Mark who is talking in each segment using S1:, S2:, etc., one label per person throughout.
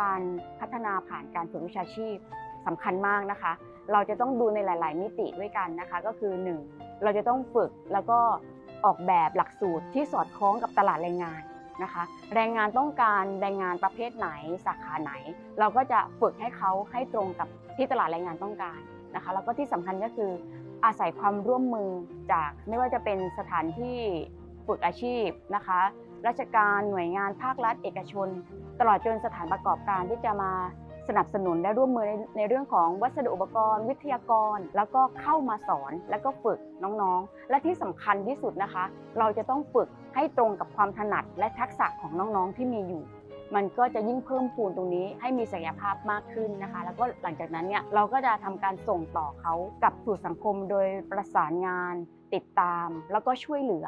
S1: การพัฒนาผ่านการฝึกวิชาชีพสำคัญมากนะคะ เราจะต้องดูในหลาย ๆ มิติด้วยกันนะคะ ก็คือ 1. เราจะต้องฝึกแล้วก็ออกแบบหลักสูตรที่สอดคล้องกับตลาดแรงงานนะคะ แรงงานต้องการแรงงานประเภทไหนสาขาไหน เราก็จะฝึกให้เขาให้ตรงกับที่ตลาดแรงงานต้องการนะคะ แล้วก็ที่สำคัญก็คืออาศัยความร่วมมือจากไม่ว่าจะเป็นสถานที่ฝึกอาชีพนะคะ ราชการหน่วยงานภาครัฐเอกชน ตลอดจนสถานประกอบการที่จะมาสนับสนุนและร่วมมือในในเรื่องของวัสดุอุปกรณ์ วิทยากร แล้วก็เข้ามาสอนแล้วก็ฝึกน้องๆ และที่สำคัญที่สุดนะคะ เราจะต้องฝึกให้ตรงกับความถนัดและทักษะของน้องๆที่มีอยู่ มันก็จะยิ่งเพิ่มพูนตรงนี้ให้มีศักยภาพมากขึ้นนะคะ แล้วก็หลังจากนั้นเนี่ยเราก็จะทำการส่งต่อเขากับสู่สังคมโดยประสานงาน ติดตาม แล้วก็ช่วยเหลือ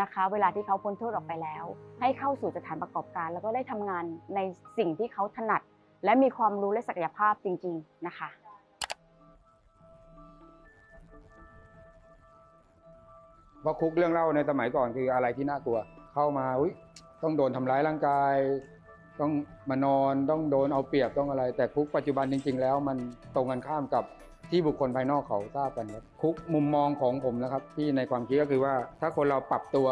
S1: นะคะ เวลาที่เขาพ้นโทษออกไปแล้ว ให้เข้าสู่สถานประกอบการ แล้วก็ได้ทำงานในสิ่งที่เขาถนัด และมีความรู้และศักยภาพจริง ๆนะคะ
S2: เพราะคุกเรื่องเล่าในสมัยก่อนคืออะไรที่น่ากลัว เข้ามาอุ้ยต้องโดนทำร้ายร่างกาย ต้องมานอนต้องโดนเอาเปรียบต้องอะไร แต่คุกปัจจุบันจริง ๆ แล้วมันตรงกันข้ามกับที่บุคคลภายนอกเขาทราบกันครับคุกมุมมองของผมนะครับ ที่ในความคิดก็คือว่าถ้าคนเราปรับตัว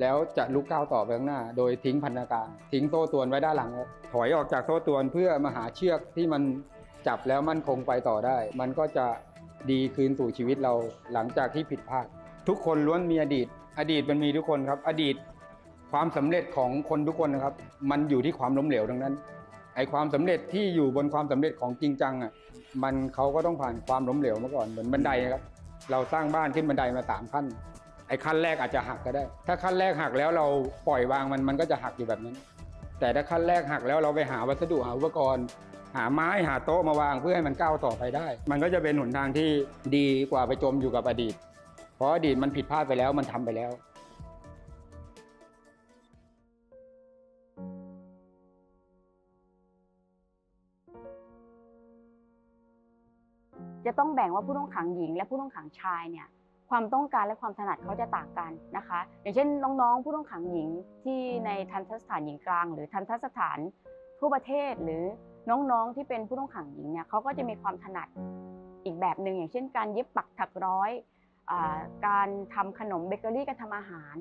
S2: แล้วจะลุกก้าวต่อไปข้างหน้า โดยทิ้งพันธการทิ้งโซ่ตรวนไว้ด้านหลังครับถอยออกจากโซ่ตรวนเพื่อมาหาเชือกที่มันจับแล้วมั่นคงไปต่อได้ มันก็จะดีคืนสู่ชีวิตเราหลังจากที่ผิดพลาด ทุกคนล้วนมีอดีต อดีตมันมีทุกคนครับ อดีต ความสำเร็จของคนทุกคนนะครับ มันอยู่ที่ความล้มเหลวทั้งนั้นไอความสำเร็จที่อยู่บนความสำเร็จของจริงจังอะมันเขาก็ต้องผ่านความล้มเหลวมาก่อนเหมือนบันไดนะครับ เราสร้างบ้านขึ้นบันไดมาสามขั้น ไอขั้นแรกอาจจะหักก็ได้ ถ้าขั้นแรกหักแล้วเราปล่อยวางมันมันก็จะหักอยู่แบบนั้น แต่ถ้าขั้นแรกหักแล้วเราไปหาวัสดุหาอุปกรณ์ หาไม้หาโต๊ะมาวางเพื่อให้มันก้าวต่อไปได้ มันก็จะเป็นหนทางที่ดีกว่าไปจมอยู่กับอดีต เพราะอดีตมันผิดพลาดไปแล้วมันทำไปแล้ว
S1: จะต้องแบ่งว่าผู้ต้องขังหญิง และผู้ต้องขังชายเนี่ยความต้องการและความถนัดเขาจะต่างกันนะคะ อย่างเช่นน้องๆ ผู้ต้องขังหญิงที่ในทันตสถานหญิงกลาง หรือทันตสถานทั่วประเทศหรือน้องๆที่เป็นผู้ต้องขังหญิงเนี่ยเขาก็จะมีความถนัดอีกแบบหนึ่งอย่างเช่น การเย็บปักถักร้อยอ่าการทำขนมเบเกอรี่การทำอาหาร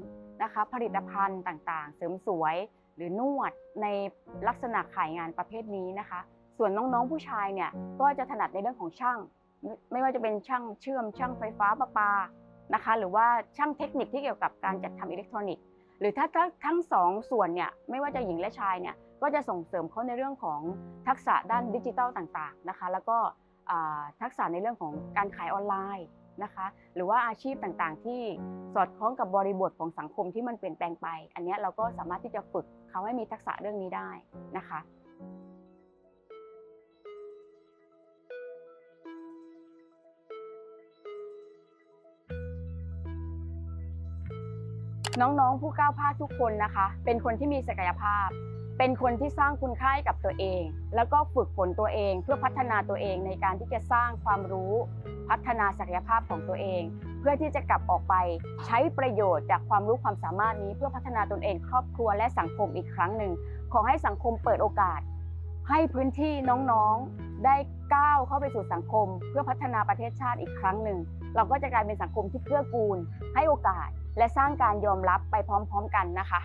S1: นะคะ ผลิตภัณฑ์ต่างๆ เสริมสวยหรือนวดในลักษณะขายงานประเภทนี้นะคะ ส่วนน้องๆผู้ชายเนี่ยก็จะถนัดในเรื่องของช่าง ไม่ว่าจะเป็นช่างเชื่อมช่างไฟฟ้าประปานะคะ หรือว่าช่างเทคนิคที่เกี่ยวกับการจัดทำอิเล็กทรอนิกส์ หรือถ้าทั้งสองส่วนเนี่ยไม่ว่าจะหญิงและชายเนี่ยก็จะส่งเสริมเขาในเรื่องของทักษะด้านดิจิทัลต่างๆนะคะ แล้วก็ทักษะในเรื่องของการขายออนไลน์นะคะ หรือว่าอาชีพต่างๆ ที่สอดคล้องกับบริบทของสังคมที่มันเปลี่ยนแปลงไป อันนี้เราก็สามารถที่จะฝึกเขาให้มีทักษะเรื่องนี้ได้นะคะ น้องๆผู้ก้าวพลาดทุกคนนะคะ เป็นคนที่มีศักยภาพ เป็นคนที่สร้างคุณค่าให้กับตัวเอง แล้วก็ฝึกฝนตัวเองเพื่อพัฒนาตัวเองในการที่จะสร้างความรู้ พัฒนาศักยภาพของตัวเอง เพื่อที่จะกลับออกไปใช้ประโยชน์จากความรู้ความสามารถนี้ เพื่อพัฒนาตนเองครอบครัวและสังคมอีกครั้งหนึ่งขอให้สังคมเปิดโอกาส ให้พื้นที่น้องๆได้ก้าวเข้าไปสู่สังคม เพื่อพัฒนาประเทศชาติอีกครั้งหนึ่งเราก็จะกลายเป็นสังคมที่เกื้อกูล ให้โอกาส และสร้างการยอมรับไปพร้อมๆกันนะคะ